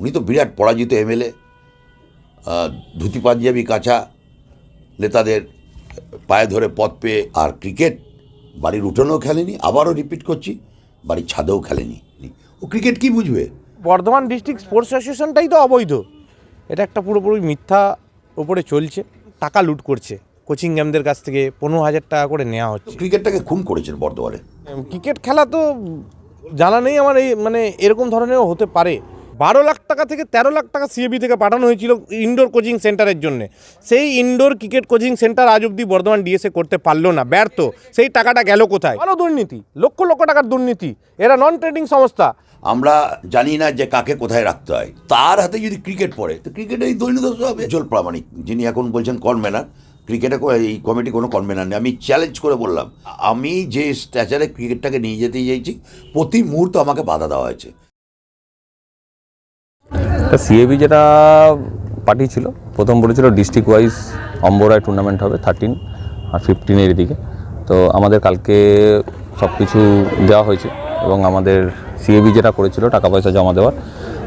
উনি তো বিরাট পরাজিত এমএলএ। ধুতি পাঞ্জাবি কাঁচা নেতাদের পায়ে ধরে পথ পেয়ে আর ক্রিকেট বাড়ির উঠোনেও খেলেনি আবারও রিপিট করছি বাড়ির ছাদেও খেলেনি ও ক্রিকেট কি বুঝবে? বর্ধমান ডিস্ট্রিক্ট স্পোর্টস অ্যাসোসিয়েশনটাই তো অবৈধ। এটা একটা পুরোপুরি মিথ্যা ওপরে চলছে টাকা লুট করছে। কোচিং ম্যামদের কাছ থেকে পনেরো হাজার টাকা করে নেওয়া হচ্ছে। ক্রিকেটটাকে খুন করেছেন বর্ধমানে। ক্রিকেট খেলা তো জানা নেই আমার এই মানে এরকম ধরনেরও হতে পারে। বারো লাখ টাকা থেকে তেরো লাখ টাকা সিএবি থেকে পাঠানো হয়েছিল ইনডোর কোচিং সেন্টারের জন্য। সেই ইনডোর ক্রিকেট কোচিং সেন্টার আজ অব্দি বর্ধমান ডিএসএ করতে পারল না। ব্যর্থ। সেই টাকাটা গেল কোথায়? আরও দুর্নীতি। লক্ষ লক্ষ টাকার দুর্নীতি। এরা নন ট্রেডিং সংস্থা। আমরা জানি না যে কাকে কোথায় রাখতে হয়। তার হাতে যদি ক্রিকেট পড়ে তো ক্রিকেটে এই দৈন্যদশা হবে। জল প্রামাণিক যিনি এখন বলছেন কনভেনার ক্রিকেটে এই কমিটি কোনো কনভেনার নেই। আমি চ্যালেঞ্জ করে বললাম আমি যে স্ট্যাচারে ক্রিকেটটাকে নিয়ে যেতে চাইছি প্রতি মুহূর্ত আমাকে বাধা দেওয়া হয়েছে। সিএবি যেটা পাঠিয়েছিল প্রথম বলেছিল ডিস্ট্রিক্ট ওয়াইজ অম্বরায় টুর্নামেন্ট হবে থার্টিন আর ফিফটিনের দিকে। তো আমাদের কালকে সব কিছু দেওয়া হয়েছে এবং আমাদের সিএবি যেটা করেছিল টাকা পয়সা জমা দেওয়ার,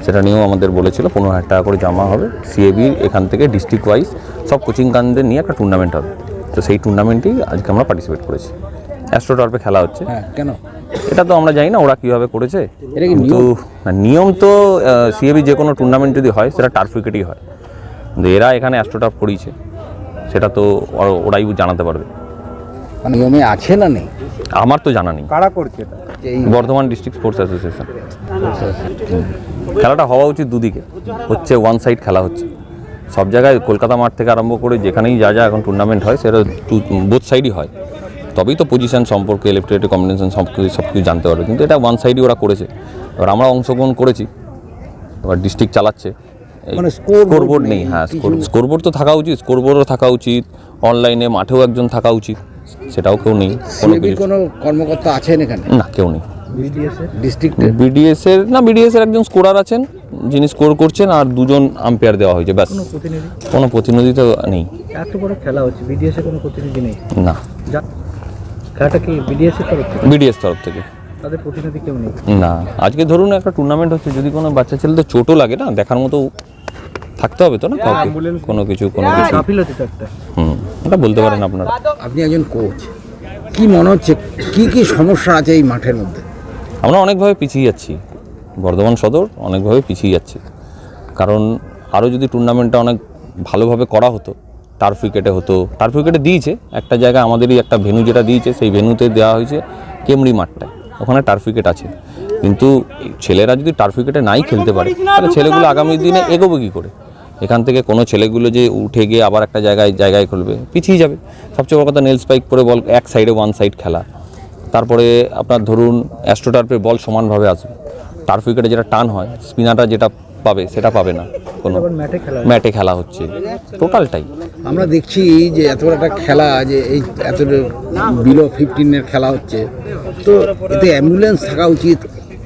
সেটা নিয়েও আমাদের বলেছিল, পনেরো হাজার টাকা করে জমা হবে। সিএবি এখান থেকে ডিস্ট্রিক্ট ওয়াইজ সব কোচিং গানদের নিয়ে একটা টুর্নামেন্ট হবে। তো সেই টুর্নামেন্টেই আজকে আমরা পার্টিসিপেট করেছি। অ্যাস্ট্রোটর্পে খেলা হচ্ছে। হ্যাঁ কেন? এটা তো আমরা জানি না ওরা কীভাবে করেছে। এটা কি কিন্তু নিয়ম? তো সিএবি যে কোনো টুর্নামেন্ট যদি হয় সেটা টার্ফ উইকেটই হয়। কিন্তু এরা এখানে অ্যাস্ট্রোটার্ফ করিয়েছে সেটা তো ওরাই জানাতে পারবে। মানে নিয়মে আছে না নেই? আমার তো জানা নেই। কারা করছে এটা? বর্ধমান ডিস্ট্রিক্ট স্পোর্টস অ্যাসোসিয়েশন খেলাটা হওয়া উচিত দুদিকে। হচ্ছে ওয়ান সাইড খেলা হচ্ছে। সব জায়গায় কলকাতা মাঠ থেকে আরম্ভ করে যেখানেই যা যা এখন টুর্নামেন্ট হয় সেটা টু বোথ সাইডই হয়। তবেই তো পজিশন সম্পর্কে ইলেকট্রিক কম্বিনেশন সব কিছু সব কিছু জানতে পারবে। কিন্তু এটা ওয়ান সাইডই ওরা করেছে। এবার আমরা অংশগ্রহণ করেছি এবার ডিস্ট্রিক্ট চালাচ্ছে। মানে স্কোরবোর্ড নেই, নেই হ্যাঁ স্কোরবোর্ড তো থাকা উচিত স্কোরবোর্ডও থাকা উচিত অনলাইনে মাঠেও একজন থাকা উচিত সেটাও কেউ নেই কোনো কোনো কর্মকর্তা আছেন এখানে? না কেউ নেই। ডিস্ট্রিক্টে বিডিএস এর না বিডিএস এর একজন স্কোরার আছেন যিনি স্কোর করছেন আর দুজন আম্পায়ার দেওয়া হয়েছে ব্যাস। কোনো প্রতিনিধি? তো নেই। এত বড় খেলা হচ্ছে বিডিএস এর কোনো প্রতিনিধি নেই? না। খেলাটা কি বিডিএস এর তরফ থেকে? বিডিএস তরফ থেকে। তাদের প্রতিনিধি কেউ নেই? না আজকে ধরুন একটা টুর্নামেন্ট হচ্ছে যদি কোনো বাচ্চা ছেলেদের চোটও লাগে না দেখার মতো থাকতে হবে তো না কাউকে? কোনো কিছু কোনো কিছু। তো হুম ওটা বলতে পারেন আপনারা। আপনি একজন কোচ কি মনে হচ্ছে কি কি সমস্যা আছে এই মাঠের মধ্যে? আমরা অনেকভাবে পিছিয়ে যাচ্ছি বর্ধমান সদর অনেকভাবে পিছিয়ে যাচ্ছে। কারণ আরও যদি টুর্নামেন্টটা অনেক ভালোভাবে করা হতো টার্ফ উইকেটে হতো। টার্ফ উইকেটে দিয়েছে, একটা জায়গায় আমাদেরই একটা ভেনু যেটা দিয়েছে, সেই ভেনুতে দেওয়া হয়েছে কেমরি মাঠটায় ওখানে টার্ফ উইকেট আছে। কিন্তু ছেলেরা যদি টার্ফ উইকেটে নাই খেলতে পারে, তাহলে ছেলেগুলো আগামী দিনে এগোবে কী করে? এখান থেকে কোনো ছেলেগুলো যে উঠে গিয়ে আবার একটা জায়গায় জায়গায় খেলবে, পিছিয়ে যাবে। সবচেয়ে বড় কথা নেল স্পাইক করে বল এক সাইডে ওয়ান সাইড খেলা। তারপরে আপনার ধরুন অ্যাস্ট্রোটার্পে বল সমানভাবে আসবে। টার্ফ উইকেটে যেটা টান হয় স্পিনারটা যেটা পাবে সেটা পাবে না। কোনো ম্যাটে খেলা হচ্ছে। টোটালটাই। আমরা দেখছি যে এত বড় একটা খেলা যে এই এত বিলো ফিফটিনের খেলা হচ্ছে তো এতে অ্যাম্বুলেন্স থাকা উচিত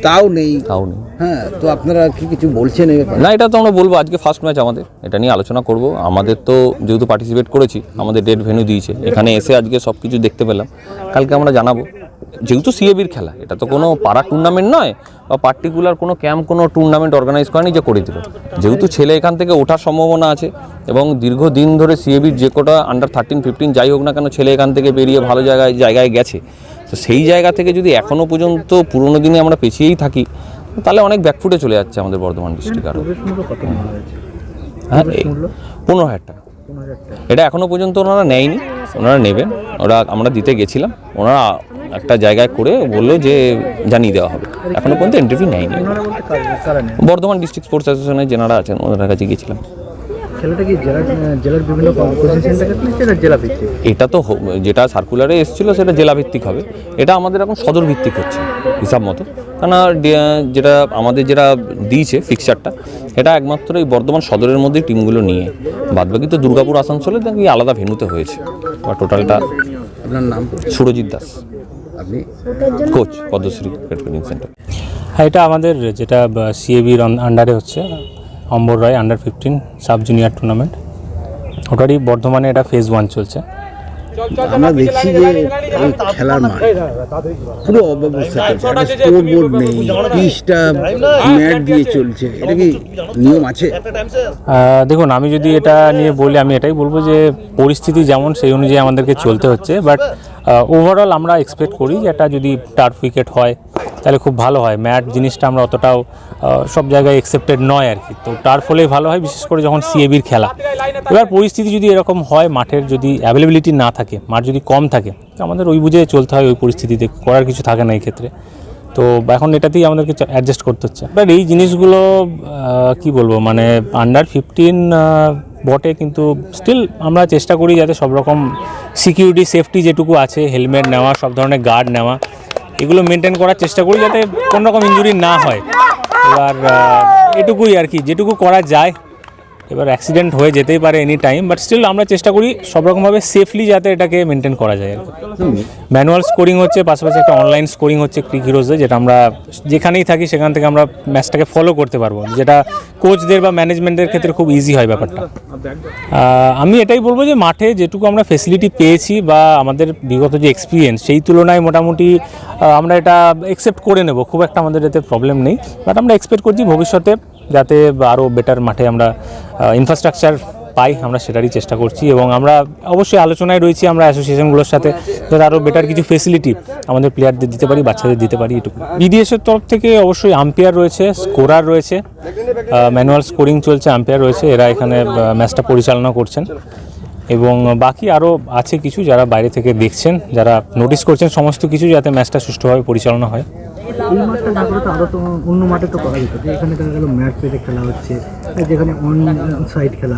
তাও নেই। তাও নেই। হ্যাঁ তো আপনারা কি কিছু বলছেন এই ব্যাপারে? না এটা তো আমরা বলব আজকে ফার্স্ট ম্যাচ আমাদের। এটা নিয়ে আলোচনা করব। আমাদের তো যেহেতু পার্টিসিপেট করেছি আমাদের ডেট ভেন্যু দিয়েছে। এখানে এসে আজকে সব কিছু দেখতে পেলাম। কালকে আমরা জানাব। যেহেতু সিএবির খেলা এটা তো কোনো পাড়া টুর্নামেন্ট নয় বা পার্টিকুলার কোনো ক্যাম্প কোনো টুর্নামেন্ট অর্গানাইজ করেনি যে করে দিল। যেহেতু ছেলে এখান থেকে ওঠার সম্ভাবনা আছে এবং দীর্ঘদিন ধরে সিএবির যে কটা আন্ডার থার্টিন ফিফটিন যাই হোক না কেন ছেলে এখান থেকে বেরিয়ে ভালো জায়গায় জায়গায় গেছে। তো সেই জায়গা থেকে যদি এখনও পর্যন্ত পুরনো দিনে আমরা পেছিয়েই থাকি তাহলে অনেক ব্যাকফুটে চলে যাচ্ছে আমাদের বর্ধমান ডিস্ট্রিক্ট আরও। হ্যাঁ পনেরো হাজার টাকা। এটা এখনও পর্যন্ত ওনারা নেয়নি। ওনারা নেবেন। ওরা আমরা দিতে গেছিলাম। ওনারা একটা জায়গায় করে বলল যে জানিয়ে দেওয়া হবে। এখনও পর্যন্ত এন্ট্রি ফি নেয়নি বর্ধমান ডিস্ট্রিক্ট স্পোর্টস অ্যাসোসিয়েশনের যেনারা আছেন ওনার কাছে গিয়েছিলাম। এটা তো যেটা সার্কুলারে এসেছিল সেটা জেলা ভিত্তিক হবে। এটা আমাদের এখন সদর ভিত্তিক হচ্ছে হিসাব মতো। কেন যেটা আমাদের যেটা দিয়েছে ফিক্সচারটা এটা একমাত্র এই বর্ধমান সদরের মধ্যে টিমগুলো নিয়ে। বাদবাকি তো দুর্গাপুর আসানসোলে নাকি আলাদা ভেনুতে হয়েছে। বা টোটালটা আপনার নাম সুরজিৎ দাস। আপনি? Coach Padmashri cricket coaching centre হ্যাঁ এটা আমাদের যেটা সিএবির আন্ডারে হচ্ছে Ambar Roy under fifteen sub junior tournament ওটারই বর্ধমানে এটা ফেজ ওয়ান চলছে। আমরা দেখছি যে এই খেলার মাঠ পুরো অব্যবস্থা চলছে একটা স্কোর বোর্ড নেই পিচটা ম্যাট দিয়ে চলছে এটা কি নিয়ম আছে? দেখুন আমি যদি এটা নিয়ে বলি আমি এটাই বলব যে পরিস্থিতি যেমন সেই অনুযায়ী আমাদেরকে চলতে হচ্ছে। বাট ওভারঅল আমরা এক্সপেক্ট করি যে এটা যদি টার্ফ উইকেট হয় তাহলে খুব ভালো হয়। ম্যাট জিনিসটা আমরা অতটাও সব জায়গায় অ্যাকসেপ্টেড নয় আর কি তো তার হলেই ভালো হয়, বিশেষ করে যখন সিএবির খেলা। এবার পরিস্থিতি যদি এরকম হয়, মাঠের যদি অ্যাভেলেবিলিটি না থাকে, মাঠ যদি কম থাকে আমাদের ওই বুঝে চলতে হয় ওই পরিস্থিতিতে, করার কিছু থাকে না এই ক্ষেত্রে তো এখন এটাতেই আমাদেরকে অ্যাডজাস্ট করতে হচ্ছে। বাট এই জিনিসগুলো কি বলব মানে আন্ডার ফিফটিন বটে, কিন্তু স্টিল আমরা চেষ্টা করি যাতে সব রকম সিকিউরিটি সেফটি যেটুকু আছে হেলমেট নেওয়া, সব ধরনের গার্ড নেওয়া। এগুলো মেনটেন করার চেষ্টা করি যাতে কোনো রকম ইঞ্জুরি না হয়। এবার এটুকুই আর কি, যেটুকু করা যায়। এবার অ্যাক্সিডেন্ট হয়ে যেতেই পারে এনি টাইম বাট স্টিল আমরা চেষ্টা করি সব রকমভাবে সেফলি যাতে এটাকে মেনটেন করা যায় ম্যানুয়াল স্কোরিং হচ্ছে পাশাপাশি একটা অনলাইন স্কোরিং হচ্ছে ক্রিক হিরোজে যেটা আমরা যেখানেই থাকি সেখান থেকে আমরা ম্যাচটাকে ফলো করতে পারব। যেটা কোচদের বা ম্যানেজমেন্টের ক্ষেত্রে খুব ইজি হয় ব্যাপারটা। আমি এটাই বলব যে মাঠে যেটুকু আমরা ফেসিলিটি পেয়েছি বা আমাদের বিগত যে এক্সপিরিয়েন্স সেই তুলনায় মোটামুটি আমরা এটা একসেপ্ট করে নেব। খুব একটা আমাদের এতে প্রবলেম নেই বাট আমরা এক্সপেক্ট করছি ভবিষ্যতে যাতে আরও বেটার মাঠে আমরা ইনফ্রাস্ট্রাকচার পাই, আমরা সেটারই চেষ্টা করছি এবং আমরা অবশ্যই আলোচনায় রয়েছি আমরা অ্যাসোসিয়েশনগুলোর সাথে, যাতে আরও বেটার কিছু ফেসিলিটি আমাদের প্লেয়ারদের দিতে পারি, বাচ্চাদের দিতে পারি, এটুকু। বিডিএসের তরফ থেকে অবশ্যই আম্পায়ার রয়েছে স্কোরার রয়েছে ম্যানুয়াল স্কোরিং চলছে আম্পায়ার রয়েছে, এরা এখানে ম্যাচটা পরিচালনা করছেন। এবং বাকি আরও আছে কিছু যারা বাইরে থেকে দেখছেন যারা নোটিস করছেন সমস্ত কিছু যাতে ম্যাচটা সুষ্ঠুভাবে পরিচালনা হয়। এই মাঠটা না করে তো আরও তো অন্য মাঠে তো করা যেত। এখানে দেখা গেল ম্যাট পেতে খেলা হচ্ছে যেখানে অন সাইড খেলা।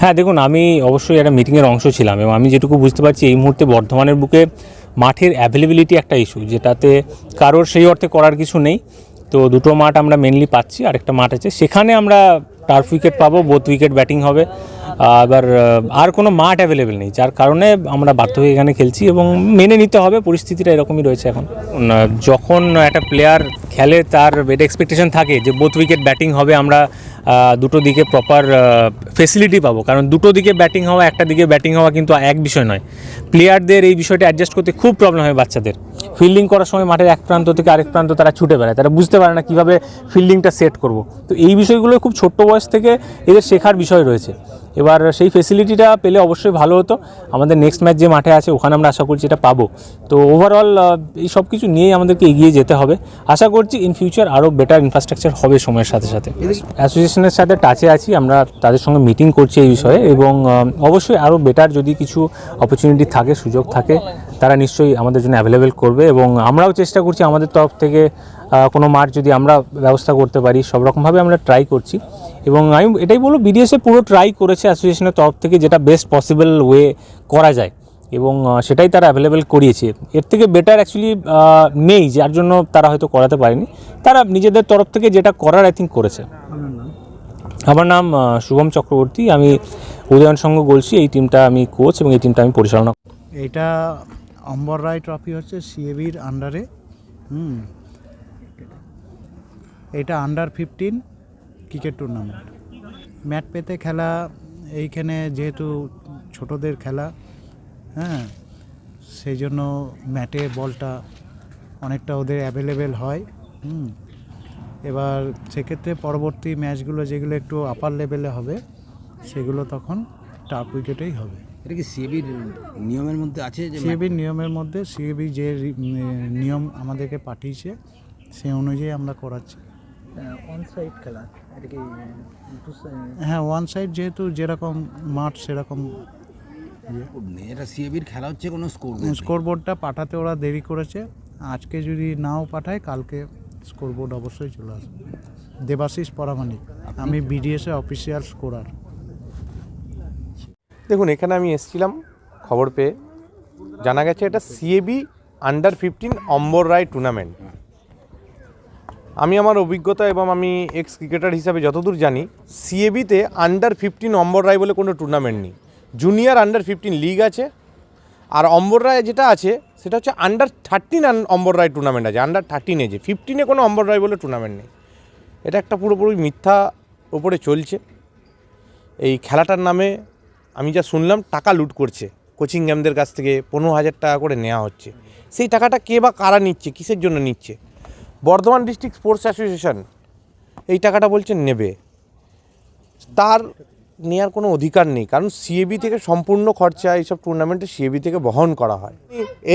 হ্যাঁ দেখুন আমি অবশ্যই একটা মিটিংয়ের অংশ ছিলাম এবং আমি যেটুকু বুঝতে পারছি এই মুহূর্তে বর্ধমানের বুকে মাঠের অ্যাভেলেবিলিটি একটা ইস্যু যেটাতে কারোর সেই অর্থে করার কিছু নেই। তো দুটো মাঠ আমরা মেনলি পাচ্ছি আরেকটা মাঠ আছে। সেখানে আমরা টার্ফ উইকেট পাবো বোথ উইকেট ব্যাটিং হবে। আহ, এবার আর কোনো মাঠ অ্যাভেলেবেল নেই যার কারণে আমরা বাধ্য হয়ে এখানে খেলছি এবং মেনে নিতে হবে পরিস্থিতিটা এরকমই রয়েছে এখন। যখন একটা প্লেয়ার খেলে তার এটা এক্সপেকটেশন থাকে যে বোথ উইকেট ব্যাটিং হবে আমরা দুটো দিকে প্রপার ফেসিলিটি পাবো। কারণ দুটো দিকে ব্যাটিং হওয়া একটা দিকে ব্যাটিং হওয়া কিন্তু এক বিষয় নয়। প্লেয়ারদের এই বিষয়টা অ্যাডজাস্ট করতে খুব প্রবলেম হয় বাচ্চাদের। ফিল্ডিং করার সময় মাঠের এক প্রান্ত থেকে আরেক প্রান্ত তারা ছুটে বেড়ায়। তারা বুঝতে পারে না কীভাবে ফিল্ডিংটা সেট করব। তো এই বিষয়গুলো খুব ছোট্ট বয়স থেকে এদের শেখার বিষয় রয়েছে। এবার সেই ফেসিলিটিটা পেলে অবশ্যই ভালো হতো। আমাদের নেক্সট ম্যাচ যে মাঠে আছে, ওখানে আমরা আশা করছি এটা পাবো। তো ওভারঅল এই সব কিছু নিয়েই আমাদেরকে এগিয়ে যেতে হবে। আশা করছি ইন ফিউচার আরও বেটার ইনফ্রাস্ট্রাকচার হবে সময়ের সাথে সাথে। অ্যাসোসিয়েশনের সাথে টাচে আছি, আমরা তাদের সঙ্গে মিটিং করছি এই বিষয়ে এবং অবশ্যই আরও বেটার যদি কিছু অপরচুনিটি থাকে, সুযোগ থাকে তারা নিশ্চয়ই আমাদের জন্য অ্যাভেলেবেল করবে এবং আমরাও চেষ্টা করছি আমাদের তরফ থেকে কোনো মাঠ যদি আমরা ব্যবস্থা করতে পারি সব রকমভাবে আমরা ট্রাই করছি। এবং আমি এটাই বলব বিডিএসএ পুরো ট্রাই করেছে অ্যাসোসিয়েশনের তরফ থেকে যেটা বেস্ট পসিবল ওয়ে করা যায়। এবং সেটাই তারা অ্যাভেলেবেল করিয়েছে। এর থেকে বেটার অ্যাকচুয়ালি নেই যার জন্য তারা হয়তো করাতে পারেনি। তারা নিজেদের তরফ থেকে যেটা করার আই থিঙ্ক করেছে। আমার নাম? শুভম চক্রবর্তী। আমি উদয়ন সংঘ বলছি এই টিমটা আমি কোচ এবং এই টিমটা আমি পরিচালনা এটা অম্বর রায় ট্রফি হচ্ছে সিএবির আন্ডারে হুম। এটা under fifteen cricket tournament mat পেতে খেলা, এইখানে যেহেতু ছোটদের খেলা হ্যাঁ সেই জন্য ম্যাটে বলটা অনেকটা ওদের অ্যাভেলেবেল হয়। হুম। এবার সেক্ষেত্রে পরবর্তী ম্যাচগুলো যেগুলো একটু আপার লেভেলে হবে, সেগুলো তখন টার্ফ উইকেটেই হবে। এটা কি সিএবির নিয়মের মধ্যে আছে যে সিএবির নিয়মের মধ্যে সিএবি যে নিয়ম আমাদেরকে পাঠিয়েছে সেই অনুযায়ী আমরা করাচ্ছি। অন সাইড খেলা এটা কি হ্যাঁ ওয়ান সাইড যেহেতু যেরকম মাঠ সেরকম এটা সিএবির খেলা হচ্ছে কোনো স্কোর স্কোর বোর্ডটা পাঠাতে ওরা দেরি করেছে। আজকে যদি নাও পাঠায় কালকে স্কোর বোর্ড অবশ্যই চলে আসবে। দেবাশিস পরামানিক আমি বিডিএসএ অফিসিয়াল স্কোরার দেখুন, এখানে আমি এসেছিলাম খবর পেয়ে। জানা গেছে এটা CAB under fifteen Ambar Roy tournament আমি আমার অভিজ্ঞতা এবং আমি এক্স ক্রিকেটার হিসাবে যতদূর জানি সিএবিতে আন্ডার ফিফটিন অম্বর রায় বলে কোনো টুর্নামেন্ট নেই। জুনিয়র আন্ডার ফিফটিন লিগ আছে। আর অম্বর রায় যেটা আছে, সেটা হচ্ছে under thirteen Ambar Roy tournament আছে। আন্ডার থার্টিন এজে ফিফটিনে কোনো অম্বর রায় বলে টুর্নামেন্ট নেই। এটা একটা পুরোপুরি মিথ্যা ওপরে চলছে। এই খেলাটার নামে আমি যা শুনলাম, টাকা লুট করছে। কোচিং ক্যাম্পদের কাছ থেকে পনেরো হাজার টাকা করে নেওয়া হচ্ছে। সেই টাকাটা কে বা কারা নিচ্ছে, কিসের জন্য নিচ্ছে? বর্ধমান ডিস্ট্রিক্ট স্পোর্টস অ্যাসোসিয়েশন এই টাকাটা বলছে নেবে। তার নেওয়ার কোনো অধিকার নেই, কারণ সিএবি থেকে সম্পূর্ণ খরচা, এইসব টুর্নামেন্টে সিএবি থেকে বহন করা হয়।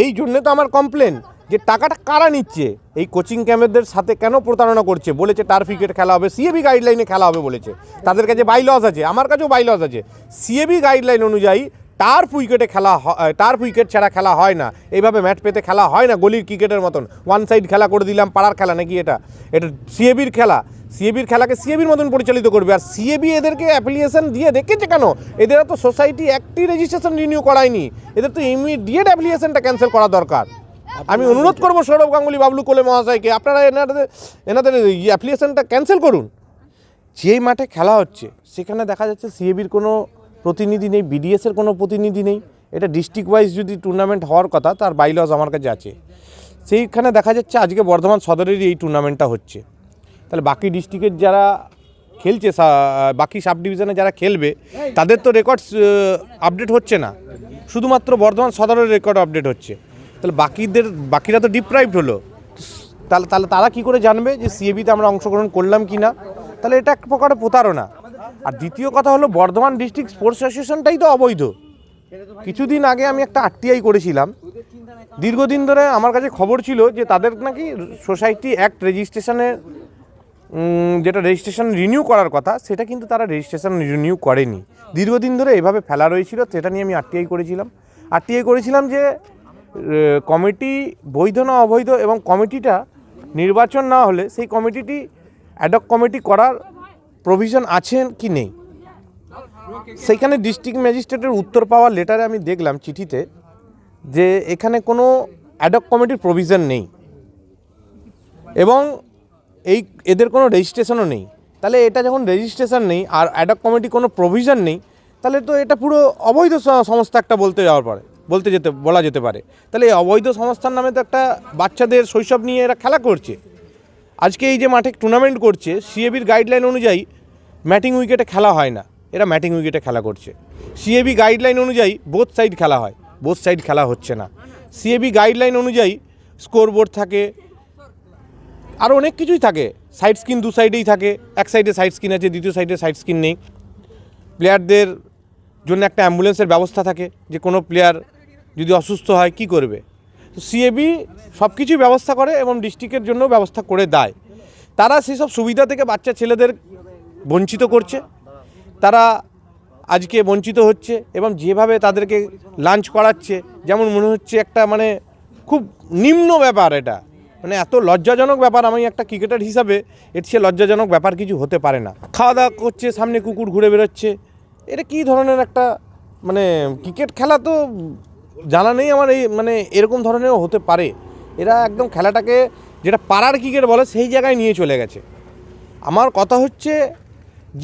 এই জন্যে তো আমার কমপ্লেন যে টাকাটা কারা নিচ্ছে? এই কোচিং ক্যাম্পের সাথে কেন প্রতারণা করছে? বলেছে টার্ফ ক্রিকেট খেলা হবে। সিএবি গাইডলাইনে খেলা হবে বলেছে। তাদের কাছে বাইলস আছে আমার কাছেও বাইলস আছে। সিএবি গাইডলাইন অনুযায়ী টার্ফ উইকেটে খেলা হয় টার্ফ উইকেট ছাড়া খেলা হয় না। এইভাবে ম্যাচ পেতে খেলা হয় না গলির ক্রিকেটের মতন। ওয়ান সাইড খেলা করে দিলাম পাড়ার খেলা নাকি এটা? এটা সিএবির খেলা। সিএবির খেলাকে সিএবির মতন পরিচালিত করবে। আর সিএবি এদেরকে অ্যাপ্লিকেশন দিয়ে রেখেছে কেন? এদের তো সোসাইটি একটি রেজিস্ট্রেশন রিনিউ করায়নি। এদের তো ইমিডিয়েট অ্যাপ্লিকেশনটা ক্যান্সেল করা দরকার। আমি অনুরোধ করব সৌরভ গাঙ্গুলি বাবলু কোলে মহাশয়কে আপনারা এনাদের এনাদের অ্যাপ্লিকেশনটা ক্যান্সেল করুন। যেই মাঠে খেলা হচ্ছে সেখানে দেখা যাচ্ছে সিএবির কোনো প্রতিনিধি নেই বিডিএসের কোনো প্রতিনিধি নেই। এটা ডিস্ট্রিক্ট ওয়াইজ যদি টুর্নামেন্ট হওয়ার কথা তার বাইলস আমার কাছে আছে। সেইখানে দেখা যাচ্ছে আজকে বর্ধমান সদরেরই এই টুর্নামেন্টটা হচ্ছে। তাহলে বাকি ডিস্ট্রিক্টের যারা খেলছে বাকি সাব ডিভিশনে যারা খেলবে তাদের তো রেকর্ডস আপডেট হচ্ছে না। শুধুমাত্র বর্ধমান সদরের রেকর্ড আপডেট হচ্ছে। তাহলে বাকিদের, বাকিরা তো ডিপ্রাইভড হলো। তাহলে তাহলে তারা কি করে জানবে যে সিএবিতে আমরা অংশগ্রহণ করলাম কি না? তাহলে এটা এক প্রকারের প্রতারণা। আর দ্বিতীয় কথা হলো, বর্ধমান ডিস্ট্রিক্ট স্পোর্টস অ্যাসোসিয়েশনটাই তো অবৈধ। কিছুদিন আগে আমি একটা আরটিআই করেছিলাম। দীর্ঘদিন ধরে আমার কাছে খবর ছিল যে তাদের নাকি সোসাইটি অ্যাক্ট রেজিস্ট্রেশনের যেটা রেজিস্ট্রেশন রিনিউ করার কথা, সেটা কিন্তু তারা রেজিস্ট্রেশন রিনিউ করেনি। দীর্ঘদিন ধরে এভাবে ফেলা রয়েছিল, সেটা নিয়ে আমি আরটিআই করেছিলাম। আরটিআই করেছিলাম যে কমিটি বৈধ না অবৈধ এবং কমিটিটা নির্বাচন না হলে সেই কমিটিটি অ্যাডক কমিটি করার প্রভিশন আছে কি নেই? সেইখানে ডিস্ট্রিক্ট ম্যাজিস্ট্রেটের উত্তর পাওয়ার লেটারে আমি দেখলাম চিঠিতে যে এখানে কোনো অ্যাডক কমিটির প্রভিশন নেই। এবং এই এদের কোনো রেজিস্ট্রেশনও নেই। তাহলে এটা যখন রেজিস্ট্রেশন নেই আর অ্যাডক কমিটি কোনো প্রভিশন নেই, তাহলে তো এটা পুরো অবৈধ সংস্থা একটা বলতে যাওয়ার পারে। বলতে যেতে, বলা যেতে পারে। তাহলে এই অবৈধ সংস্থার নামে তো একটা বাচ্চাদের শৈশব নিয়ে এরা খেলা করছে। আজকে এই যে মাঠে টুর্নামেন্ট করছে সিএবির গাইডলাইন অনুযায়ী ম্যাটিং উইকেটে খেলা হয় না। এরা ম্যাটিং উইকেটে খেলা করছে। সিএবি গাইডলাইন অনুযায়ী বোথ সাইড খেলা হয়। বোথ সাইড খেলা হচ্ছে না। সিএবি গাইডলাইন অনুযায়ী স্কোরবোর্ড থাকে। আরও অনেক কিছুই থাকে। সাইড স্ক্রিন দু সাইডেই থাকে। এক সাইডে সাইড স্ক্রিন আছে, দ্বিতীয় সাইডে সাইড স্ক্রিন নেই। প্লেয়ারদের জন্য একটা অ্যাম্বুলেন্সের ব্যবস্থা থাকে যে কোনো প্লেয়ার যদি অসুস্থ হয় কি করবে? সিএবি সব কিছুই ব্যবস্থা করে এবং ডিস্ট্রিক্টের জন্য ব্যবস্থা করে দেয়। তারা সেসব সুবিধা থেকে বাচ্চা ছেলেদের বঞ্চিত করছে। তারা আজকে বঞ্চিত হচ্ছে এবং যেভাবে তাদেরকে লাঞ্চ করাচ্ছে, যেমন মনে হচ্ছে একটা মানে খুব নিম্ন ব্যাপার এটা। মানে এত লজ্জাজনক ব্যাপার, আমি একটা ক্রিকেটার হিসাবে এর চেয়ে লজ্জাজনক ব্যাপার কিছু হতে পারে না। খাওয়া দাওয়া করছে, সামনে কুকুর ঘুরে বেরোচ্ছে এটা কী ধরনের একটা মানে ক্রিকেট খেলা তো জানা নেই আমার এই মানে এরকম ধরনেরও হতে পারে। এরা একদম খেলাটাকে, যেটা পাড়ার ক্রিকেট বলে, সেই জায়গায় নিয়ে চলে গেছে। আমার কথা হচ্ছে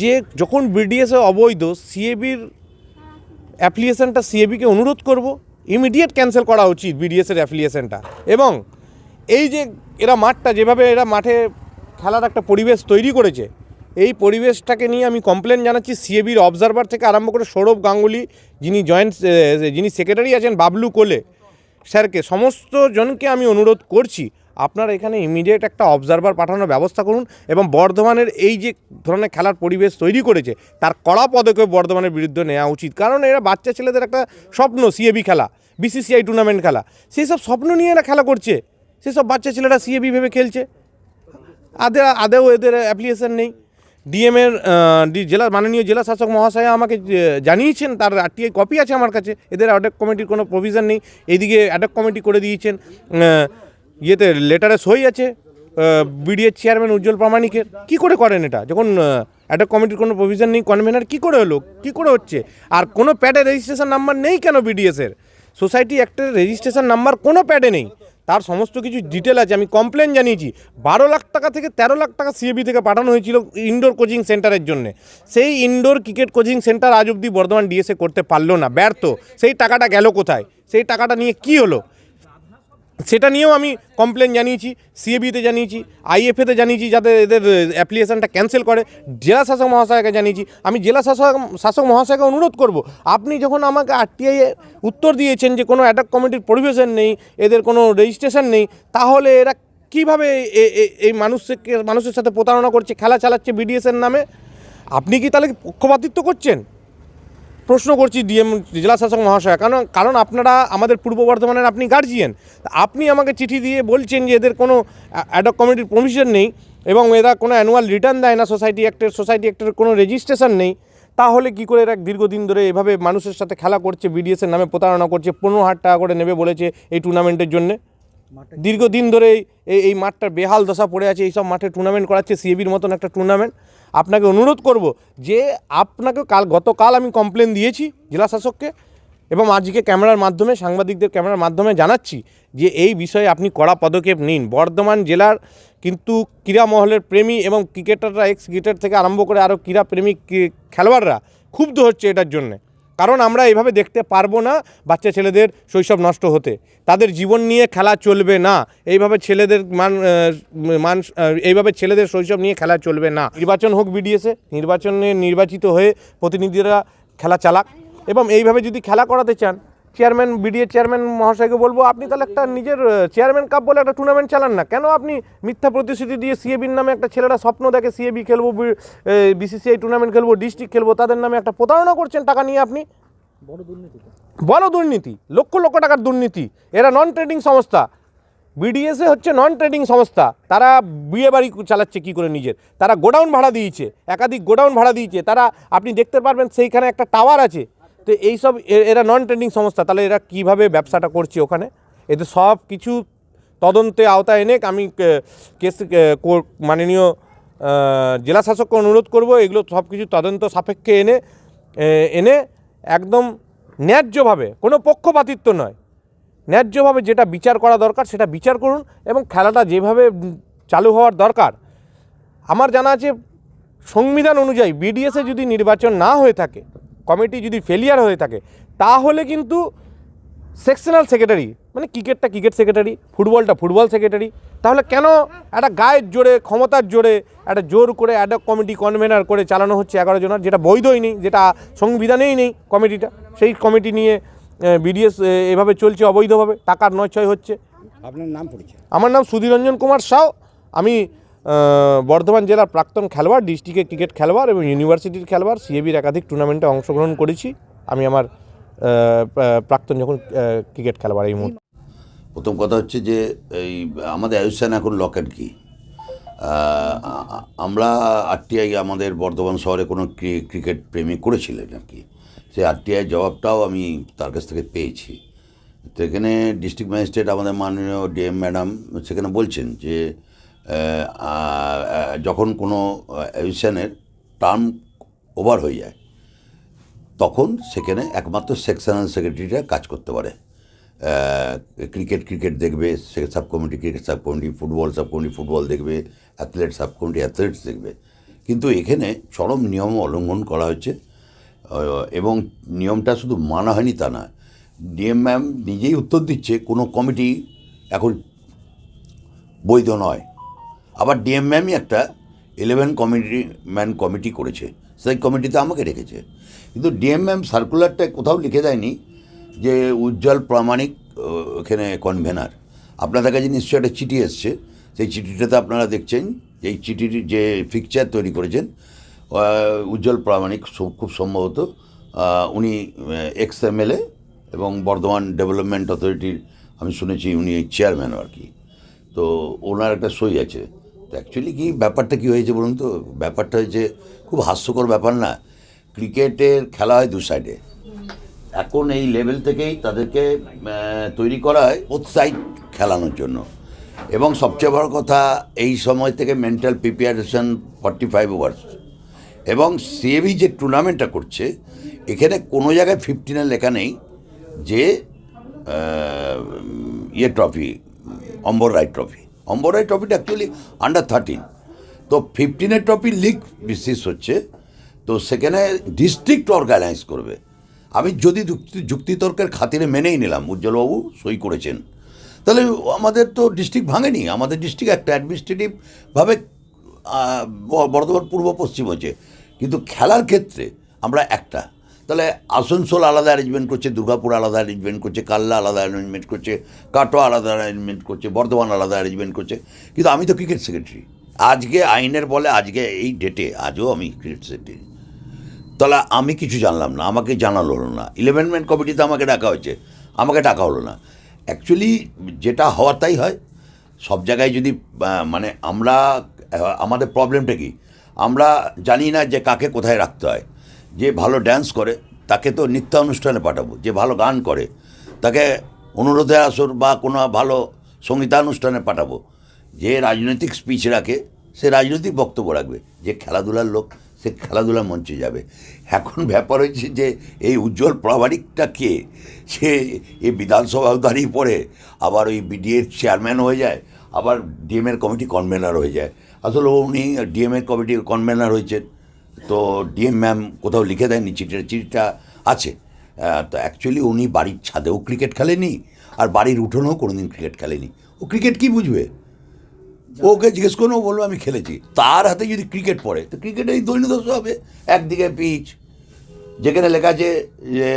যে, যখন বিডিএসে অবৈধ সিএবির অ্যাপ্লিকেশনটা সিএবিকে অনুরোধ করব ইমিডিয়েট ক্যান্সেল করা উচিত বিডিএসের অ্যাপ্লিকেশনটা এবং এই যে, এরা মাঠটা, যেভাবে এরা মাঠে খেলার একটা পরিবেশ তৈরি করেছে এই পরিবেশটাকে নিয়ে আমি কমপ্লেন জানাচ্ছি সিএবির অবজারভার থেকে আরম্ভ করে সৌরভ গাঙ্গুলি, যিনি জয়েন্ট যিনি সেক্রেটারি আছেন বাবলু কোলে। স্যারকে সমস্ত জনকে আমি অনুরোধ করছি, আপনারা এখানে ইমিডিয়েট একটা অবজারভার পাঠানোর ব্যবস্থা করুন এবং বর্ধমানের এই যে ধরনের খেলার পরিবেশ তৈরি করেছে, তার কড়া পদক্ষেপ বর্ধমানের বিরুদ্ধে নেওয়া উচিত। কারণ এরা বাচ্চা ছেলেদের একটা স্বপ্ন সিএবি খেলা বিসিসিআই টুর্নামেন্ট খেলা। সেই সব স্বপ্ন নিয়ে এরা খেলা করছে। সেসব বাচ্চা ছেলেরা সিএবি ভেবে খেলছে। আদে, আদেও এদের অ্যাপ্লিকেশান নেই। ডিএমের জেলা, মাননীয় জেলা শাসক মহাশয় আমাকে জানিয়েছেন, তার আরটিআই কপি আছে আমার কাছে। এদের অ্যাডক কমিটির কোনো প্রভিশন নেই। এইদিকে অ্যাডক কমিটি করে দিয়েছেন। ইয়েতে লেটারে সই আছে বিডিএর চেয়ারম্যান উজ্জ্বল প্রামাণিকের। কি করে করেন এটা? যখন অ্যাডক কমিটির কোনো প্রভিশন নেই কনভেনার কি করে হলো? কি করে হচ্ছে? আর কোনো প্যাডে রেজিস্ট্রেশন নাম্বার নেই কেন বিডিএসের সোসাইটি অ্যাক্টের রেজিস্ট্রেশন নাম্বার কোনো প্যাডে নেই। তার সমস্ত কিছু ডিটেল আছে। আমি কমপ্লেন জানিয়েছি। বারো লাখ টাকা থেকে তেরো লাখ টাকা সিএবি থেকে পাঠানো হয়েছিল ইনডোর কোচিং সেন্টারের জন্য। সেই ইনডোর ক্রিকেট কোচিং সেন্টার আজ অব্দি বর্ধমান ডিএসএ করতে পারল না। ব্যর্থ। সেই টাকাটা গেল কোথায়? সেই টাকাটা নিয়ে কি হলো? সেটা নিয়েও আমি কমপ্লেন জানিয়েছি সিএবিতে জানিয়েছি আইএফএতে জানিয়েছি যাতে এদের অ্যাপ্লিকেশনটা ক্যান্সেল করে, জেলা শাসক মহাশয়কে জানিয়েছি। আমি জেলা শাসক শাসক মহাশয়কে অনুরোধ করব, আপনি যখন আমাকে আরটিআই উত্তর দিয়েছেন যে কোনো অ্যাটাক কমিটির পরিবেশন নেই, এদের কোনো রেজিস্ট্রেশন নেই, তাহলে এরা কীভাবে এই মানুষকে, মানুষের সাথে প্রতারণা করছে, খেলা চালাচ্ছে বিডিএসের নামে? আপনি কি তাহলে পক্ষপাতিত্ব করছেন? প্রশ্ন করছি ডিএম জেলা শাসক মহাশয় কারণ কারণ আপনারা আমাদের পূর্ব বর্ধমানের আপনি গার্জিয়ান আপনি আমাকে চিঠি দিয়ে বলছেন যে এদের কোনো অ্যাডক কমিটির পারমিশন নেই এবং এরা কোনো অ্যানুয়াল রিটার্ন দেয় না সোসাইটি অ্যাক্টের সোসাইটি অ্যাক্টের কোনো রেজিস্ট্রেশন নেই তাহলে কি করে এরা দীর্ঘদিন ধরে এভাবে মানুষের সাথে খেলা করছে বিডিএসের নামে প্রতারণা করছে পনেরো হাজার টাকা করে নেবে বলেছে এই টুর্নামেন্টের জন্যে? দীর্ঘদিন ধরে এই- এই এই মাঠটার বেহাল দশা পড়ে আছে এইসব মাঠে টুর্নামেন্ট করাচ্ছে সিএবির মতন একটা টুর্নামেন্ট আপনাকে অনুরোধ করব যে আপনাকে কাল, গতকাল আমি কমপ্লেন দিয়েছি জেলা শাসককে এবং আজকে ক্যামেরার মাধ্যমে, সাংবাদিকদের ক্যামেরার মাধ্যমে জানাচ্ছি যে এই বিষয়ে আপনি কড়া পদক্ষেপ নিন। বর্ধমান জেলার কিন্তু ক্রীড়া মহলের প্রেমী এবং ক্রিকেটাররা এক্স ক্রিকেটার থেকে আরম্ভ করে আরও ক্রীড়া প্রেমী খেলোয়াড়রা ক্ষুব্ধ হচ্ছে এটার জন্যে। কারণ আমরা এইভাবে দেখতে পারব না বাচ্চা ছেলেদের শৈশব নষ্ট হতে। তাদের জীবন নিয়ে খেলা চলবে না। এইভাবে ছেলেদের মান মান এইভাবে ছেলেদের শৈশব নিয়ে খেলা চলবে না। নির্বাচন হোক বিডিএসে নির্বাচনে নির্বাচিত হয়ে প্রতিনিধিরা খেলা চালাক এবং এইভাবে যদি খেলা করাতে চান চেয়ারম্যান বিডিএ চেয়ারম্যান মহাশয়কে বলব আপনি তাহলে একটা নিজের চেয়ারম্যান কাপ বলে একটা টুর্নামেন্ট চালান না। কেন আপনি মিথ্যা প্রতিশ্রুতি দিয়ে সিএবির নামে একটা ছেলেরা স্বপ্ন দেখে সিএবি খেলব বিসিসিআই টুর্নামেন্ট খেলব ডিস্ট্রিক্ট খেলব তাদের নামে একটা প্রতারণা করছেন টাকা নিয়ে আপনি? বড় দুর্নীতি লক্ষ লক্ষ টাকার দুর্নীতি। এরা নন ট্রেডিং সংস্থা বিডিএসএ হচ্ছে নন ট্রেডিং সংস্থা। তারা বিয়ে বাড়ি চালাচ্ছে কী করে নিজের? তারা গোডাউন ভাড়া দিয়েছে একাধিক গোডাউন ভাড়া দিয়েছে। তারা আপনি দেখতে পারবেন সেইখানে একটা টাওয়ার আছে। তো এইসব এরা নন ট্রেডিং সংস্থা, তাহলে এরা কীভাবে ব্যবসাটা করছে ওখানে? এদের সব কিছু তদন্তে আওতায় এনে আমি কেস মাননীয় জেলা শাসককে অনুরোধ করব, এগুলো সব কিছু তদন্ত সাপেক্ষে এনে এনে একদম ন্যায্যভাবে, কোনো পক্ষপাতিত্ব নয়। ন্যায্যভাবে যেটা বিচার করা দরকার, সেটা বিচার করুন এবং খেলাটা যেভাবে চালু হওয়ার দরকার। আমার জানা আছে, সংবিধান অনুযায়ী বিডিএসে যদি নির্বাচন না হয়ে থাকে কমিটি যদি ফেলিয়ার হয়ে থাকে তাহলে কিন্তু সেকশনাল সেক্রেটারি মানে ক্রিকেটটা ক্রিকেট সেক্রেটারি ফুটবলটা ফুটবল সেক্রেটারি তাহলে কেন একটা গায়ের জোরে ক্ষমতার জোরে একটা জোর করে অ্যাডক কমিটি কনভেনার করে চালানো হচ্ছে এগারো জনের যেটা বৈধই নেই যেটা সংবিধানেই নেই কমিটিটা সেই কমিটি নিয়ে বিডিএস এভাবে চলছে অবৈধভাবে টাকার নয় ছয় হচ্ছে। আপনার নাম পরিচয়? আমার নাম সুধীরঞ্জন কুমার সাউ আমি বর্ধমান জেলার প্রাক্তন খেলোয়াড়, ডিস্ট্রিক্টের ক্রিকেট খেলোয়াড় এবং ইউনিভার্সিটির খেলোয়াড় সিএবির একাধিক টুর্নামেন্টে অংশগ্রহণ করেছি। আমি আমার প্রাক্তন যখন ক্রিকেট খেলোয়াড় এই মুহূর্তে। প্রথম কথা হচ্ছে যে এই আমাদের আয়ুষ্যান এখন লক অ্যান্ড কি আমরা আরটিআই আমাদের বর্ধমান শহরে কোনো ক্রি- ক্রিকেট প্রেমী করেছিলেন আর কি। সেই আরটিআই জবাবটাও আমি তার কাছ থেকে পেয়েছি। তো এখানে ডিস্ট্রিক্ট ম্যাজিস্ট্রেট আমাদের মাননীয় ডিএম ম্যাডাম সেখানে বলছেন যে যখন কোনো আয়ুষ্যানের টার্ম ওভার হয়ে যায়, তখন সেখানে একমাত্র সেকশনাল সেক্রেটারিরা কাজ করতে পারে। ক্রিকেট ক্রিকেট দেখবে, সে sub committee cricket sub committee football sub committee football দেখবে অ্যাথলেট সাব কমিটি অ্যাথলেটস দেখবে। কিন্তু এখানে চরম নিয়ম অলঙ্ঘন করা হয়েছে এবং নিয়মটা শুধু মানা হয়নি তা না ডিএম ম্যাম নিজেই উত্তর দিচ্ছে, কোনো কমিটি এখন বৈধ নয়। আবার ডিএম ম্যামই একটা ইলেভেন কমিটি ম্যান কমিটি করেছে। সেই কমিটিতে আমাকে রেখেছে। কিন্তু ডিএম ম্যাম সার্কুলারটা কোথাও লিখে দেয়নি যে উজ্জ্বল প্রামাণিক এখানে কনভেনার আপনাদের কাছে নিশ্চয়ই একটা চিঠি এসছে। সেই চিঠিটাতে আপনারা দেখছেন এই চিঠির যে পিকচার তৈরি করেছেন উজ্জ্বল প্রামাণিক খুব সম্ভবত উনি এক্স এমএলএ এবং বর্ধমান ডেভেলপমেন্ট অথরিটির আমি শুনেছি উনি চেয়ারম্যান আর কি। তো ওনার একটা সই আছে। অ্যাকচুয়ালি কি ব্যাপারটা কি হয়েছে বলুন তো? ব্যাপারটা হয়েছে খুব হাস্যকর ব্যাপার না। ক্রিকেটের খেলা হয় দু সাইডে এখন এই লেভেল থেকেই তাদেরকে তৈরি করা হয় উৎসাহিত খেলানোর জন্য। এবং সবচেয়ে বড় কথা, এই সময় থেকে mental preparation forty five overs এবং সিএবি যে টুর্নামেন্টটা করছে, এখানে কোনো জায়গায় ফিফটিনের লেখা নেই যে ইয়ে ট্রফি অম্বর রায় ট্রফি অম্বর রায় ট্রফিটা অ্যাকচুয়ালি আন্ডার থার্টিন তো ফিফটিনের ট্রফি লিগ বিশেষ হচ্ছে, তো সেখানে ডিস্ট্রিক্ট অর্গানাইজ করবে। আমি যদি যুক্তি, যুক্তিতর্কের খাতিরে মেনেই নিলাম, উজ্জ্বলবাবু সই করেছেন। তাহলে আমাদের তো ডিস্ট্রিক্ট ভাঙেনি, আমাদের ডিস্ট্রিক্ট একটা অ্যাডমিনিস্ট্রেটিভভাবে বর্ধমান পূর্ব পশ্চিম হচ্ছে। কিন্তু খেলার ক্ষেত্রে আমরা একটা তাহলে আসানসোল আলাদা অ্যারেঞ্জমেন্ট করছে, দুর্গাপুর আলাদা অ্যারেঞ্জমেন্ট করছে কাল্লা আলাদা অ্যারেঞ্জমেন্ট করছে, কাটোয়া আলাদা অ্যারেঞ্জমেন্ট করছে, বর্ধমান আলাদা অ্যারেঞ্জমেন্ট করছে। কিন্তু আমি তো ক্রিকেট সেক্রেটারি আজকে আইনের বলে আজকে এই ডেটে আজও আমি ক্রিকেট সেক্রেটারি তাহলে আমি কিছু জানলাম না, আমাকে জানালো হলো না। ইলেভেনমেন্ট কমিটিতে আমাকে ডাকা হয়েছে, আমাকে ডাকা হলো না। অ্যাকচুয়ালি যেটা হওয়ার তাই হয়। সব জায়গায় যদি মানে আমরা আমাদের প্রবলেমটা কি? আমরা জানি না যে কাকে কোথায় রাখতে হয়। যে ভালো ড্যান্স করে, তাকে তো নৃত্যানুষ্ঠানে পাঠাবো, যে ভালো গান করে, তাকে অনুরোধে আসর বা কোনো ভালো সঙ্গীতানুষ্ঠানে পাঠাবো। যে রাজনৈতিক স্পিচ রাখে, সে রাজনৈতিক বক্তব্য রাখবে। যে খেলাধুলার লোক, সে খেলাধুলার মঞ্চে যাবে। এখন ব্যাপার হচ্ছে যে, এই উজ্জ্বল প্রামাণিকটা কে? সে এই বিধানসভাও দাঁড়িয়ে পড়ে, আবার ওই বিডিএর চেয়ারম্যান হয়ে যায়, আবার ডিএমের কমিটি কনভেনার হয়ে যায়। আসলে উনি ডিএমের কমিটির কনভেনার হয়েছেন। তো ডিএম ম্যাম কোথাও লিখে দেয়নি চিঠিটা চিঠিটা আছে। তো অ্যাকচুয়ালি উনি বাড়ির ছাদেও ক্রিকেট খেলেনি আর বাড়ির উঠোনেও কোনোদিন ক্রিকেট খেলেনি। ও ক্রিকেট কি বুঝবে? ওকে জিজ্ঞেস করুন ও বলল আমি খেলেছি। তার হাতে যদি ক্রিকেট পড়ে তো ক্রিকেটে এই দৈন্যদশ হবে। একদিকে পিচ যেখানে লেখা আছে যে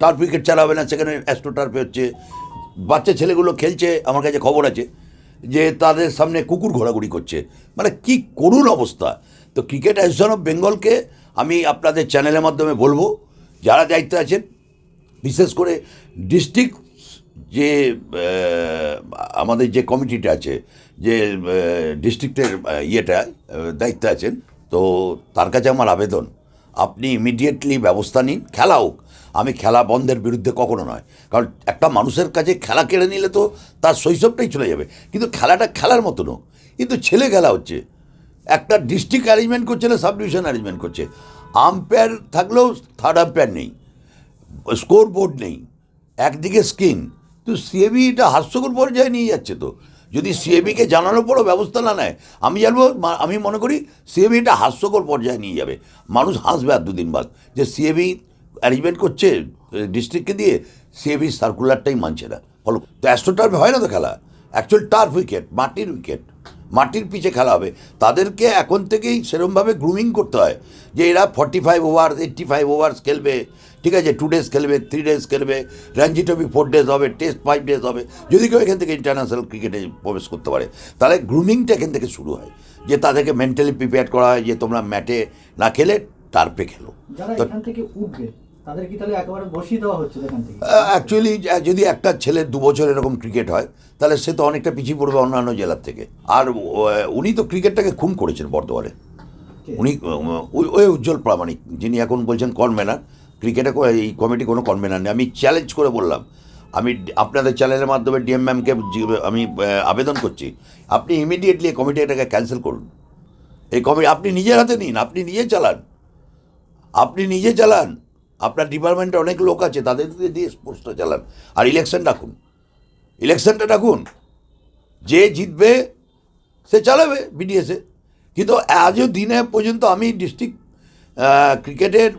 টার্ফ উইকেট চালা হবে না। সেখানে অ্যাস্ট্রো টার্ফে হচ্ছে। বাচ্চা ছেলেগুলো খেলছে আমার কাছে খবর আছে। যে তাদের সামনে কুকুর ঘোরাঘুরি করছে। মানে কি করুণ অবস্থা। তো ক্রিকেট অ্যাসোসিয়েশন অফ বেঙ্গলকে আমি আপনাদের চ্যানেলের মাধ্যমে বলব, যারা দায়িত্বে আছেন, বিশেষ করে ডিস্ট্রিক্ট যে আমাদের যে কমিটিটা আছে, যে ডিস্ট্রিক্টের ইয়েটা দায়িত্বে আছেন, তো তার কাছে আমার আবেদন। আপনি ইমিডিয়েটলি ব্যবস্থা নিন, খেলা হোক। আমি খেলা বন্ধের বিরুদ্ধে কখনো নয়। কারণ একটা মানুষের কাছে খেলা কেড়ে নিলে তো তার শৈশবটাই চলে যাবে। কিন্তু খেলাটা খেলার মতন হোক কিন্তু ছেলে খেলা হচ্ছে। একটা ডিস্ট্রিক্ট অ্যারেঞ্জমেন্ট করছে না সাব ডিভিশন অ্যারেঞ্জমেন্ট করছে। আম্পায়ার থাকলেও থার্ড আম্পায়ার নেই। স্কোর বোর্ড নেই। একদিকে স্ক্রিন তো সিএবি এটা হাস্যকর পর্যায়ে নিয়ে যাচ্ছে তো। যদি সিএবিকে জানানোর পরও ব্যবস্থা না নেয়, আমি জানব আমি মনে করি সিএবি এটা হাস্যকর পর্যায়ে নিয়ে যাবে। মানুষ হাসবে আর দুদিন বাদ। যে সিএবি অ্যারেঞ্জমেন্ট করছে ডিস্ট্রিক্টকে দিয়ে সিএবি সার্কুলারটাই মানছে না। ফলো তো অ্যাস্ট্রো টার্ফে হয় না তো খেলা? অ্যাকচুয়াল টার্ফ উইকেট মাটির উইকেট মাটির পিচে খেলা হবে। তাদেরকে এখন থেকেই সেরমভাবে গ্রুমিং করতে হয় যে এরা forty five over eighty five overs খেলবে ঠিক আছে টু ডেজ খেলবে থ্রি ডেজ খেলবে রঞ্জি ট্রফি ফোর ডেজ হবে টেস্ট ফাইভ ডেজ হবে। যদি কেউ এখান থেকে ইন্টারন্যাশনাল ক্রিকেটে প্রবেশ করতে পারে তাহলে গ্রুমিংটা এখান থেকে শুরু হয়। যে তাদেরকে মেন্টালি প্রিপেয়ার করা হয় যে তোমরা ম্যাটে না খেলে টার্পে খেলো। তো এখান থেকে উঠবে তাদের কি তাহলে একেবারে বসিয়ে দেওয়া হচ্ছে এখান থেকে। অ্যাকচুয়ালি যদি একটা ছেলের দু বছর এরকম ক্রিকেট হয় তাহলে সে তো অনেকটা পিছিয়ে পড়বে অন্যান্য জেলার থেকে। আর উনি তো ক্রিকেটটাকে খুন করেছেন বর্তমানে। উনি ওই- উজ্জ্বল প্রামাণিক যিনি এখন বলছেন কনভেনার। ক্রিকেটে এই কমিটি কোনো কনভেনার নেই। আমি চ্যালেঞ্জ করে বললাম আমি আপনাদের চ্যানেলের মাধ্যমে ডিএম ম্যামকে আমি আবেদন করছি আপনি ইমিডিয়েটলি এই কমিটি এটাকে ক্যান্সেল করুন। এই কমিটি আপনি নিজের হাতে নিন আপনি নিজে চালান। আপনি নিজে চালান। আপনার ডিপার্টমেন্টে অনেক লোক আছে তাদের দিয়ে দিয়ে স্পোর্টসটা চালান। আর ইলেকশন ডাকুন। ইলেকশনটা ডাকুন। যে জিতবে সে চালাবে বিডিএসে কিন্তু আজও দিনে পর্যন্ত আমি ডিস্ট্রিক্ট ক্রিকেটের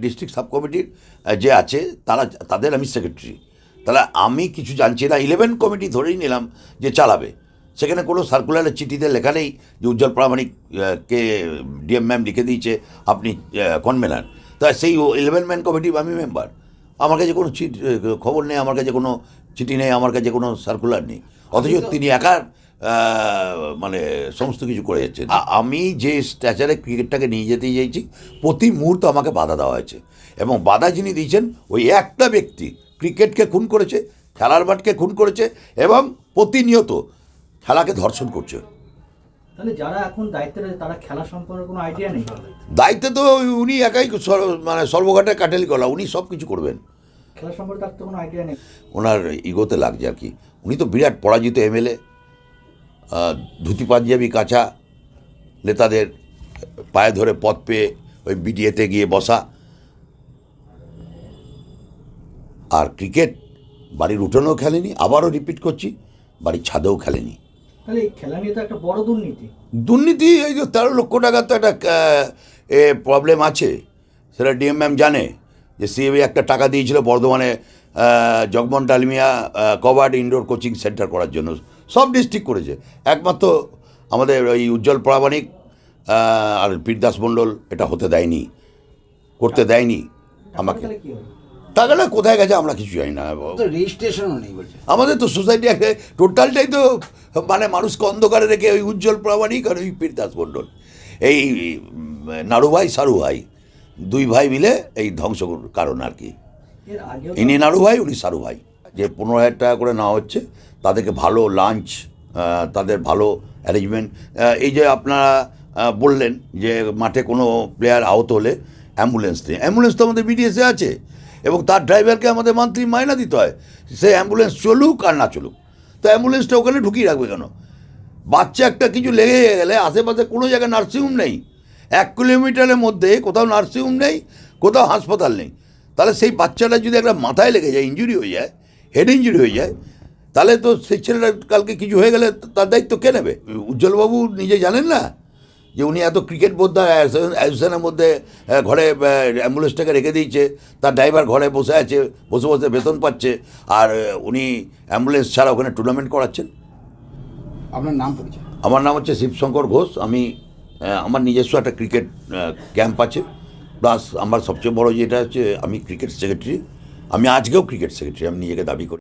ডিস্ট্রিক্ট সাব কমিটির যে আছে তারা তাদের আমি সেক্রেটারি তাহলে আমি কিছু জানছি না। ইলেভেন কমিটি ধরেই নিলাম যে চালাবে। সেখানে কোনো সার্কুলারের চিঠিতে লেখা নেই যে উজ্জ্বল প্রামাণিক আহ, কে ডিএম ম্যাম লিখে দিয়েছে আপনি কনভেনার তা সেই ইলেভেন ম্যান কমিটি আমি মেম্বার আমার কাছে কোনো চিঠি খবর নেই আমার কাছে কোনো চিঠি নেই আমার কাছে কোনো সার্কুলার নেই। অথচ তিনি একার মানে সমস্ত কিছু করে যাচ্ছেন। আমি যে স্ট্যাচারে ক্রিকেটটাকে নিয়ে যেতে চাইছি প্রতি মুহূর্ত আমাকে বাধা দেওয়া হয়েছে। এবং বাধা যিনি দিয়েছেন ওই একটা ব্যক্তি ক্রিকেটকে খুন করেছে খেলার মাঠকে খুন করেছে এবং প্রতিনিয়ত খেলাকে ধর্ষণ করছে। তাহলে যারা এখন দায়িত্বে রয়েছে তারা খেলা সম্পর্কে কোনো আইডিয়া নেই? দায়িত্বে তো উনি একাই মানে সর্বঘাটে কাটালি গলা উনি সব কিছু করবেন। খেলা সম্পর্কে তার তো কোনো আইডিয়া নেই। ওনার ইগোতে লাগছে আর কি। উনি তো বিরাট পরাজিত এমএলএ ধুতি পাঞ্জাবি কাঁচা নেতাদের পায়ে ধরে পথ পেয়ে ওই বিডিএতে গিয়ে বসা। আর ক্রিকেট বাড়ির উঠোনেও খেলেনি আবারও রিপিট করছি বাড়ির ছাদেও খেলেনি। তাহলে এই খেলা নিয়ে তো একটা বড় দুর্নীতি। দুর্নীতি এই যে তেরো লক্ষ টাকার তো একটা এ প্রবলেম আছে। সেটা ডিএম ম্যাম জানে যে সিএবি একটা টাকা দিয়েছিল বর্ধমানে আহ, Jagmohan Dalmiya covered indoor coaching centre করার জন্য। সব ডিস্ট্রিক্ট করেছে। একমাত্র আমাদের ওই উজ্জ্বল প্রামাণিক আর পীরদাস মণ্ডল এটা হতে দেয়নি করতে দেয়নি আমাকে। টাকাটা কোথায় গেছে আমরা কিছু জানি না। রেজিস্ট্রেশনও নেই বলছে। আমাদের তো সোসাইটি একটা টোটালটাই তো মানে মানুষকে অন্ধকারে রেখে ওই উজ্জ্বল প্রামাণিক আর ওই পীরদাস মণ্ডল। এই নাড়ু ভাই সারু ভাই দুই ভাই মিলে এই ধ্বংস কারণ আর কি। ইনি নাড়ু ভাই উনি সারু ভাই যে পনেরো হাজার টাকা করে নেওয়া হচ্ছে তাদেরকে ভালো লাঞ্চ তাদের ভালো অ্যারেঞ্জমেন্ট এই যে আপনারা বললেন যে মাঠে কোনো প্লেয়ার আহত হলে অ্যাম্বুলেন্স নেই। অ্যাম্বুলেন্স তো আমাদের বিডিএসে আছে। এবং তার ড্রাইভারকে আমাদের মান্থলি মাইনা দিতে হয়। সে অ্যাম্বুলেন্স চলুক আর না চলুক। তো অ্যাম্বুলেন্সটা ওখানে ঢুকিয়ে রাখবে কেন? বাচ্চা একটা কিছু লেগে গেলে আশেপাশে কোনো জায়গায় নার্সিংহোম নেই। এক কিলোমিটারের মধ্যে কোথাও নার্সিংহোম নেই, কোথাও হাসপাতাল নেই। তাহলে সেই বাচ্চাটা যদি একটা মাথায় লেগে যায় ইঞ্জুরি হয়ে যায় হেড ইঞ্জুরি হয়ে যায়, তাহলে তো সেই ছেলেটার কালকে কিছু হয়ে গেলে তার দায়িত্ব কে নেবে? উজ্জ্বলবাবু নিজে জানেন না? যে উনি এত ক্রিকেট বোদ্ধা অ্যাসোসিয়েশনের মধ্যে ঘরে অ্যাম্বুলেন্সটাকে রেখে দিয়েছে তার ড্রাইভার ঘরে বসে আছে বসে বসে বেতন পাচ্ছে আর উনি অ্যাম্বুলেন্স ছাড়া ওখানে টুর্নামেন্ট করাচ্ছেন। আপনার নাম পরিচয়? আমার নাম হচ্ছে শিবশঙ্কর ঘোষ আমি আমার নিজস্ব একটা ক্রিকেট ক্যাম্প আছে প্লাস আমার সবচেয়ে বড় যেটা হচ্ছে আমি ক্রিকেট সেক্রেটারি আমি আজকেও ক্রিকেট সেক্রেটারি আমি নিজেকে দাবি করি।